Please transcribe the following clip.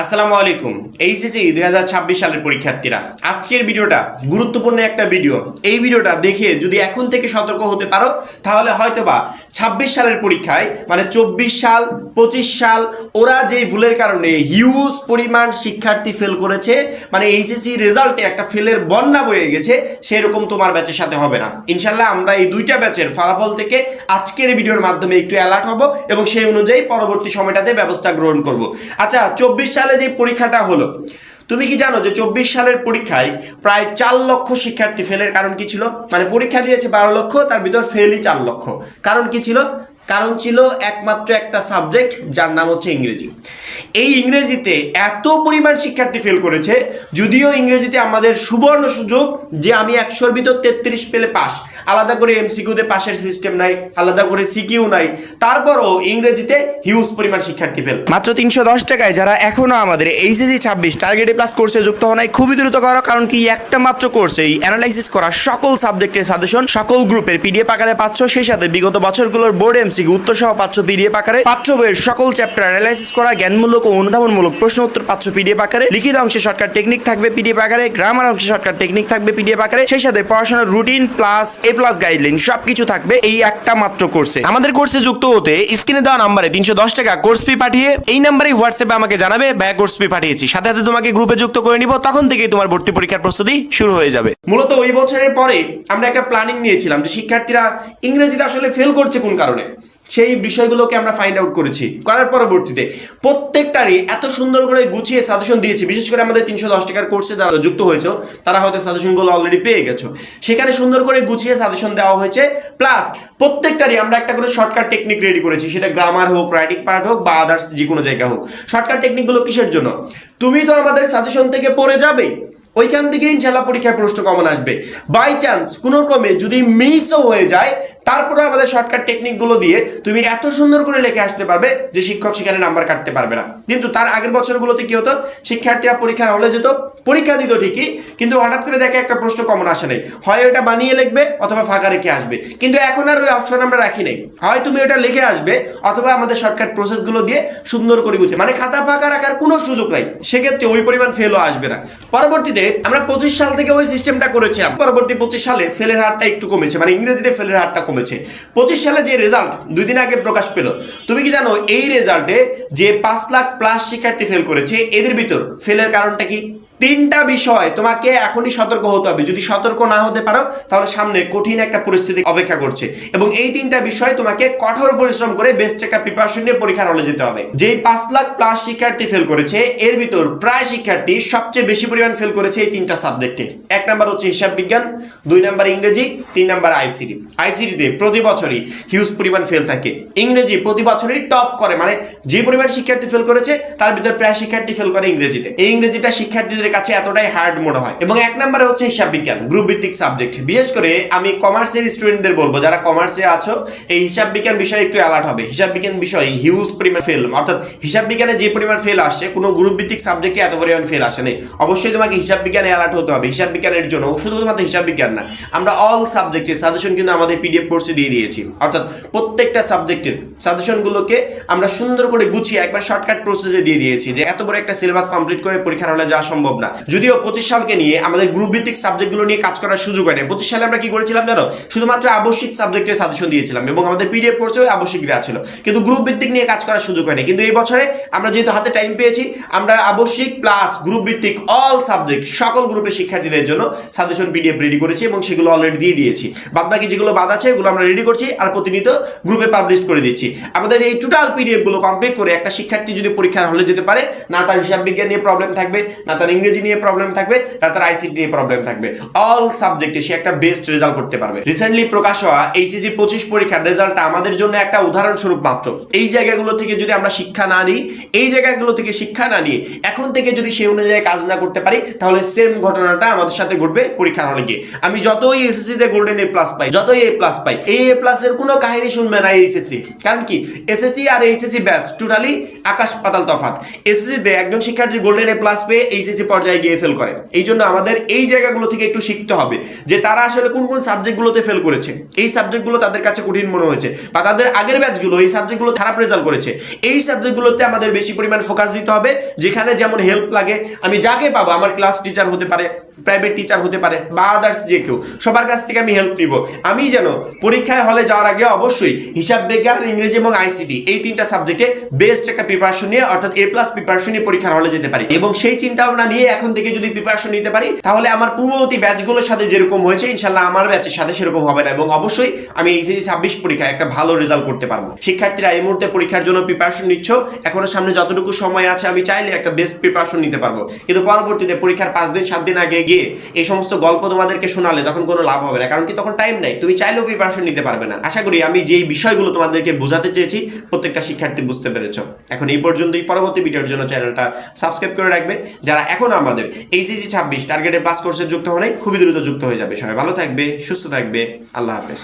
আসসালামু আলাইকুম। এইচএসসি দুই হাজার ছাব্বিশ সালের পরীক্ষার্থীরা, আজকের ভিডিওটা গুরুত্বপূর্ণ একটা ভিডিও। এই ভিডিওটা দেখে যদি এখন থেকে সতর্ক হতে পারো, তাহলে হয়তোবা ছাব্বিশ সালের পরীক্ষায় মানে চব্বিশ সাল, পঁচিশ সাল, ওরা যে ভুলের কারণে হিউজ পরিমাণ শিক্ষার্থী ফেল করেছে মানে এইচএসসি রেজাল্টে একটা ফেলের বন্যা বয়ে গেছে, সেরকম তোমার ব্যাচের সাথে হবে না। ইনশাল্লাহ আমরা এই দুইটা ব্যাচের ফলাফল থেকে আজকের ভিডিওর মাধ্যমে একটু অ্যালার্ট হব এবং সেই অনুযায়ী পরবর্তী সময়টাতে ব্যবস্থা গ্রহণ করব। আচ্ছা চব্বিশ সালে যে পরীক্ষাটা হলো, তুমি কি জানো যে চব্বিশ সালের পরীক্ষায় প্রায় চার লক্ষ শিক্ষার্থী ফেলের কারণ কি ছিল? মানে পরীক্ষা দিয়েছে বারো লক্ষ, তার ভিতর ফেলই চার লক্ষ। কারণ কি ছিল? কারণ ছিল একমাত্র একটা সাবজেক্ট, যার নাম হচ্ছে ইংরেজি। এই ইংরেজিতে এত পরিমাণ শিক্ষার্থী ফেল করেছে, যদিও ইংরেজিতে আমাদের সুবর্ণ সুযোগ যে আমি একশোর ভিতর তেত্রিশ পেলে পাস। আলাদা করে এমসিকিউতে পাশের সিস্টেম নাই, আলাদা করে সিকিউ নাই। তারপরও ইংরেজিতে হিউজ পরিমাণ শিক্ষার্থী ফেল মাত্র তিনশো দশ টাকায় যারা এখনও আমাদের এইচএসি ছাব্বিশ টার্গেটে প্লাস কোর্সে যুক্ত হওয়া নাই, খুবই দ্রুত করো, কারণ কি একটা মাত্র কোর্সে এই অ্যানালাইসিস করা সকল সাবজেক্টের সাজেশন সকল গ্রুপের পিডিএফ আকারে পাচ্ছ। সেই সাথে বিগত বছরগুলোর বোর্ড এমসিকিউ উত্তর সহ পাচ্ছ পিডিএফ আকারে পাঠ্য বইয়ের সকল চ্যাপ্টার অ্যানালাইসিস করা, জ্ঞানমূলক ও অনুধাবনমূলক প্রশ্ন উত্তর পাচ্ছ পিডিএফ আকারে, লিখিত অংশে শর্টকাট টেকনিক থাকবে পিডিএফ আকারে, গ্রামার অংশে শর্টকাট টেকনিক থাকবে পিডিএফ আকারে, সেই সাথে পড়াশোনার routine plus A plus guideline সবকিছু থাকবে এই একটা মাত্র কোর্সে। আমাদের কোর্সে যুক্ত হতে স্ক্রিনে দেওয়া নাম্বারে তিনশো দশ টাকা কোর্স ফি পাঠিয়ে এই নাম্বারে হোয়াটসঅ্যাপে আমাকে জানাবে, ব্যয় কোর্স ফি পাঠিয়েছি। সাথে সাথে তোমাকে গ্রুপে যুক্ত করে নিব, তখন থেকেই তোমার ভর্তি পরীক্ষার প্রস্তুতি শুরু হয়ে যাবে। মূলত ওই বছরের পরে আমরা একটা প্ল্যানিং নিয়েছিলাম যে শিক্ষার্থীরা ইংরেজিতে আসলে ফেল করছে কোন কারণে। সেই বিষয়গুলোকে আমরা ফাইন্ড আউট করেছি। করার পরবর্তীতে প্রত্যেকটারই এত সুন্দর করে গুছিয়ে সাজেশন দিয়েছি। বিশেষ করে আমাদের তিনশো দশ টাকার কোর্সে যারা যুক্ত হয়েছে, তারা হয়তো সাজেশনগুলো অলরেডি পেয়ে গেছো। সেখানে সুন্দর করে গুছিয়ে সাজেশন দেওয়া হয়েছে। প্লাস প্রত্যেকটারই আমরা একটা করে শর্টকাট টেকনিক রেডি করেছি। সেটা গ্রামার হোক রাইটিং পার্ট হোক বা আদার্স যে কোনো জায়গা হোক। শর্টকাট টেকনিকগুলো কিসের জন্য? তুমি তো আমাদের সাজেশন থেকে পড়ে যাবে। ওইখান থেকে ইনশাল্লাহ পরীক্ষার প্রশ্ন কমন আসবে। বাই চান্স কোনো ক্রমে যদি মিসও হয়ে যায় তারপরে আমাদের শর্টকাট টেকনিকগুলো দিয়ে তুমি এত সুন্দর করে লিখে আসতে পারবে যে শিক্ষক সেখানে নাম্বার কাটতে পারবে না। কিন্তু তার আগের বছরগুলোতে কি হতো? শিক্ষার্থীরা পরীক্ষার হলে যেত পরীক্ষা দিত ঠিকই, কিন্তু হঠাৎ করে দেখে একটা প্রশ্ন কমন আসে নাই। হয় ওটা বানিয়ে লিখবে অথবা ফাঁকা রেখে আসবে। কিন্তু এখন আর ওই অপশন আমরা রাখি নাই। হয় তুমি ওটা লিখে আসবে অথবা আমাদের শর্টকাট প্রসেসগুলো দিয়ে সুন্দর করে গুছিয়ে। মানে খাতা ফাঁকা রাখার কোনো সুযোগ নাই। সেক্ষেত্রে ওই পরিমাণ ফেলও আসবে না। পরবর্তীতে আমরা পঁচিশ সাল থেকে ওই সিস্টেমটা করেছিলাম। পরবর্তী পঁচিশ সালে ফেলের হারটা একটু কমেছে। মানে ইংরেজিতে ফেলের হারটা কমেছে। পঁচিশ সালে যে রেজাল্ট দুই দিন আগে প্রকাশ পেল। তুমি কি জানো, এই রেজাল্টে যে পাঁচ লাখ প্লাস শিক্ষার্থী ফেল করেছে, এদের ভিতর ফেলের কারণটা কি? তিনটা বিষয় তোমাকে এখনই সতর্ক হতে হবে। যদি সতর্ক না হতে পারো, তাহলে সামনে কঠিন একটা পরিস্থিতি অপেক্ষা করছে। এবং এই তিনটা বিষয় তোমাকে কঠোর পরিশ্রম করে বেস্ট একটা প্রিপারেশন নিয়ে পরীক্ষার হলে যেতে হবে। যেই পাঁচ লাখ প্লাস শিক্ষার্থী ফেল করেছে, এর ভিতর প্রায় শিক্ষার্থী সবচেয়ে বেশি পরিমাণ ফেল করেছে এই তিনটা সাবজেক্টে এক নাম্বার হচ্ছে হিসাব বিজ্ঞান, দুই নাম্বার ইংরেজি, তিন নাম্বার আইসিডি আইসিডিতে প্রতি বছরই হিউজ পরিমাণ ফেল থাকে। ইংরেজি প্রতি বছরই টপ করে মানে যে পরিমাণ শিক্ষার্থী ফেল করেছে, তার ভিতর প্রায় শিক্ষার্থী ফেল করে ইংরেজিতে। এই ইংরেজিটা শিক্ষার্থীদের কাছে এতটাই হার্ড মনে হয়। এবং এক নম্বরে হচ্ছে হিসাব বিজ্ঞান গ্রুপ ভিত্তিক সাবজেক্ট বিশেষ করে আমি কমার্সের স্টুডেন্টদের বলব, যারা কমার্সে আছো, এই হিসাব বিজ্ঞান বিষয়ে একটু অ্যালার্ট হবে। হিসাব বিজ্ঞান বিষয়ে হিউজ পরিমাণ ফেল অর্থাৎ হিসাব বিজ্ঞানে যে পরিমাণ ফেল আসছে, কোনো গ্রুপ ভিত্তিক সাবজেক্টে এত পরিমাণ ফেল আসে নেই। অবশ্যই তোমাকে হিসাব বিজ্ঞানে অ্যালার্ট হতে হবে। হিসাব বিজ্ঞানের জন্য শুধুমাত্র হিসাব বিজ্ঞান না, আমরা অল সাবজেক্টের সাজেশন কিন্তু আমাদের পিডিএফ কোর্সে দিয়ে দিয়েছি। অর্থাৎ প্রত্যেকটা সাবজেক্টের সাজেশনগুলোকে আমরা সুন্দর করে গুছিয়ে একবার শর্টকাট প্রসেসে দিয়ে দিয়েছি যে এত বড় একটা সিলেবাস কমপ্লিট করে পরীক্ষার হলে যাওয়া সম্ভব না। যদিও পঁচিশ সালকে নিয়ে আমাদের গ্রুপ ভিত্তিক সাবজেক্টগুলো নিয়ে কাজ করার সুযোগ হয় না পঁচিশ সালে আমরা কি করেছিলাম জানো? শুধুমাত্র আবশ্যিক সাবজেক্টের সাজেশন দিয়েছিলাম এবং আমাদের পিডিএফ কোর্সেও আবশ্যিক দেওয়া ছিল। কিন্তু গ্রুপ ভিত্তিক নিয়ে কাজ করার সুযোগ হয়নি। কিন্তু এই বছরে আমরা যেহেতু হাতে টাইম পেয়েছি, আমরা আবশ্যিক প্লাস গ্রুপ ভিত্তিক অল সাবজেক্ট সকল গ্রুপের শিক্ষার্থীদের জন্য সাজেশন পিডিএফ রেডি করেছি এবং সেগুলো অলরেডি দিয়ে দিয়েছি। বাদ বাকি যেগুলো বাদ আছে এগুলো আমরা রেডি করছি আর প্রতিনিয়ত গ্রুপে পাবলিশ করে দিচ্ছি। আমাদের এই টোটাল পিডিএফগুলো কমপ্লিট করে একটা শিক্ষার্থী যদি পরীক্ষার হলে যেতে পারে, না তার হিসাব বিজ্ঞান নিয়ে প্রবলেম থাকবে, না তার ইংরেজি নিয়ে প্রবলেম থাকবে, না তার আইসিটি নিয়ে প্রবলেম থাকবে। অল সাবজেক্টে সে একটা বেস্ট রেজাল্ট করতে পারবে। রিসেন্টলি প্রকাশ হওয়া এইচএসি পঁচিশ পরীক্ষার রেজাল্টটা আমাদের জন্য একটা উদাহরণস্বরূপ মাত্র। এই জায়গাগুলো থেকে যদি আমরা শিক্ষা না নিই, এই জায়গাগুলো থেকে শিক্ষা না নিয়ে এখন থেকে যদি সেই অনুযায়ী কাজ না করতে পারি, তাহলে সেম ঘটনাটা আমাদের সাথে ঘটবে পরীক্ষার হলে গিয়ে। আমি যতই এসএসসি তে গোল্ডেন এ প্লাস পাই, যতই এ প্লাস পাই এ প্লাস এর কোনো কাহিনী শুনবে না এইচএসসি কারণ কি? এসএসসি আর এইচএসসি ব্যাস টোটালি আকাশ পাতাল তফাত এসএসসি তে একজন শিক্ষার্থী গোল্ডেন এ প্লাস পেয়ে এইচএসসি পর্যায়ে গিয়ে ফেল করে। এই জন্য আমাদের এই জায়গাগুলো থেকে একটু শিখতে হবে যে তারা আসলে কোন কোন সাবজেক্টগুলোতে ফেল করেছে। এই সাবজেক্টগুলো তাদের কাছে কঠিন মনে হয়েছে বা তাদের আগের ব্যাচগুলো এই সাবজেক্টগুলো খারাপ রেজাল্ট করেছে। এই সাবজেক্টগুলোতে আমাদের বেশি পরিমাণ ফোকাস দিতে হবে, যেখানে যেমন হেল্প লাগে, আমি যাকে পাবো, আমার ক্লাস টিচার হতে পারে প্রাইভেট টিচার হতে পারে বা আদার্স যে কেউ, সবার কাছ থেকে আমি হেল্প নিব। আমি যেন পরীক্ষায় হলে যাওয়ার আগে অবশ্যই হিসাব বিজ্ঞান, ইংরেজি এবং আইসিটি এই তিনটা সাবজেক্টে বেস্ট একটা প্রিপারেশন নিয়ে, অর্থাৎ এ প্লাস প্রিপারেশন নিয়ে পরীক্ষার হলে যেতে পারি। এবং সেই চিন্তা ভাবনা নিয়ে এখন থেকে যদি প্রিপারেশন নিতে পারি, তাহলে আমার পূর্ববর্তী ব্যাচগুলোর সাথে যেরকম হয়েছে, ইনশাল্লাহ আমার ব্যাচের সাথে সেরকম হবে না। এবং অবশ্যই আমি এইচএসি ছাব্বিশ পরীক্ষায় একটা ভালো রেজাল্ট করতে পারব। শিক্ষার্থীরা এই মুহূর্তে পরীক্ষার জন্য প্রিপারেশন নিচ্ছ। এখনও সামনে যতটুকু সময় আছে, আমি চাইলে একটা বেস্ট প্রিপারেশন নিতে পারব। কিন্তু পরবর্তীতে পরীক্ষার পাঁচ দিন, সাত দিন আগে গিয়ে এই সমস্ত গল্প তোমাদেরকে শোনালে তখন কোনো লাভ হবে না। কারণ কি তখন টাইম নাই। তুমি চাইলেও প্রিপারেশন নিতে পারবে না। আশা করি আমি যেই বিষয়গুলো তোমাদেরকে বোঝাতে চেয়েছি, প্রত্যেকটা শিক্ষার্থী বুঝতে পেরেছ। এখন এই পর্যন্তই। পরবর্তী ভিডিওর জন্য চ্যানেলটা সাবস্ক্রাইব করে রাখবে। যারা এখন আমাদের এইচএসি ছাব্বিশ টার্গেটে পাস কোর্সে যুক্ত হলে খুবই দ্রুত যুক্ত হয়ে যাবে। সবাই ভালো থাকবে, সুস্থ থাকবে। আল্লাহ হাফেজ।